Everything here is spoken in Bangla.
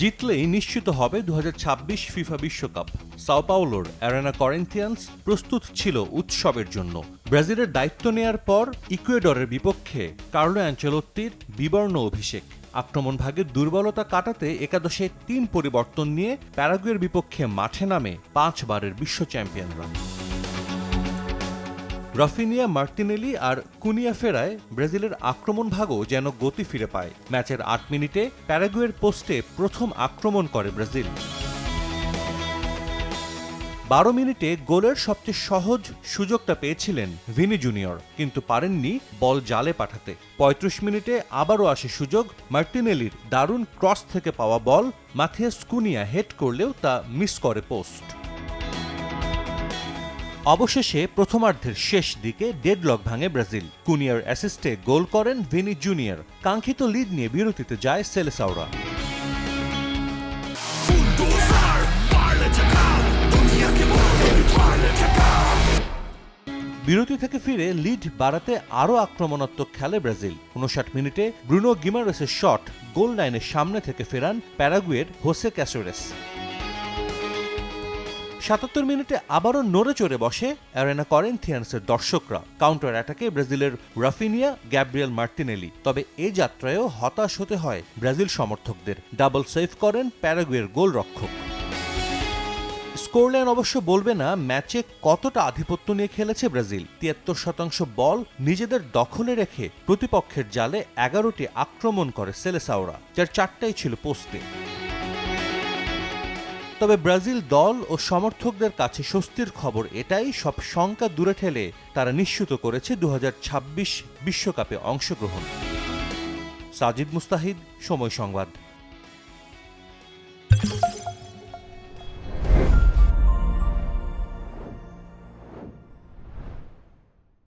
জিতলেই নিশ্চিত হবে দু হাজার ছাব্বিশ ফিফা বিশ্বকাপ। সাও পাওলোর অ্যারেনা করেন্থিয়ান্স প্রস্তুত ছিল উৎসবের জন্য। ব্রাজিলের দায়িত্ব নেয়ার পর ইকুয়েডরের বিপক্ষে কার্লো অ্যাঞ্চেলোত্তির বিবর্ণ অভিষেক। আক্রমণ ভাগের দুর্বলতা কাটাতে একাদশে তিন পরিবর্তন নিয়ে প্যারাগুয়ের বিপক্ষে মাঠে নামে পাঁচবারের বিশ্ব চ্যাম্পিয়নরা রফিনিয়া মার্টিনেলি আর কুনিয়া ফেরায় ব্রাজিলের আক্রমণ ভাগও যেন গতি ফিরে পায়। ম্যাচের আট মিনিটে প্যারাগুয়ের পোস্টে প্রথম আক্রমণ করে ব্রাজিল। বারো মিনিটে গোলের সবচেয়ে সহজ সুযোগটা পেয়েছিলেন ভিনি জুনিয়র, কিন্তু পারেননি বল জালে পাঠাতে। ৩৫ মিনিটে আবারও আসে সুযোগ মার্টিনেলির দারুণ ক্রস থেকে পাওয়া বল, মাথিয়াস কুনিয়া হেড করলেও তা মিস করে পোস্ট। অবশেষে প্রথমার্ধের শেষ দিকে ডেডলক ভাঙে ব্রাজিল। কুনিয়ার অ্যাসিস্টে গোল করেন ভিনি জুনিয়র। কাঙ্ক্ষিত লিড নিয়ে বিরতিতে যায় সেলেসাওরা। বিরতি থেকে ফিরে লিড বাড়াতে আরও আক্রমণাত্মক খেলে ব্রাজিল। উনষাট মিনিটে ব্রুনো গিমারেসের শট গোল লাইনের সামনে থেকে ফেরান প্যারাগুয়ের হোসে ক্যাসোরেস। সাতাত্তর মিনিটে আবারও নড়ে চড়ে বসে অ্যারেনা করেন্থিয়ান্সের দর্শকরা। কাউন্টার অ্যাটাকে ব্রাজিলের রাফিনিয়া, গ্যাব্রিয়েল মার্টিনেলি। তবে এ যাত্রায়ও হতাশ হতে হয় ব্রাজিল সমর্থকদের। ডাবল সেভ করেন প্যারাগুয়ের গোলরক্ষক। স্কোরলাইন অবশ্য বলবে না, ম্যাচে কতটা আধিপত্য নিয়ে খেলেছে ব্রাজিল। তিয়াত্তর শতাংশ বল নিজেদের দখলে রেখে প্রতিপক্ষের জালে এগারোটি আক্রমণ করে সেলেসাওরা, যার চারটাই ছিল পোস্টে। তবে ব্রাজিল দল ও সমর্থকদের কাছে স্বস্তির খবর এটাই, সব শঙ্কা দূরে ঠেলে তারা নিশ্চিত করেছে দু বিশ্বকাপে অংশগ্রহণ। সাজিদ মুস্তাহিদ, সময় সংবাদ।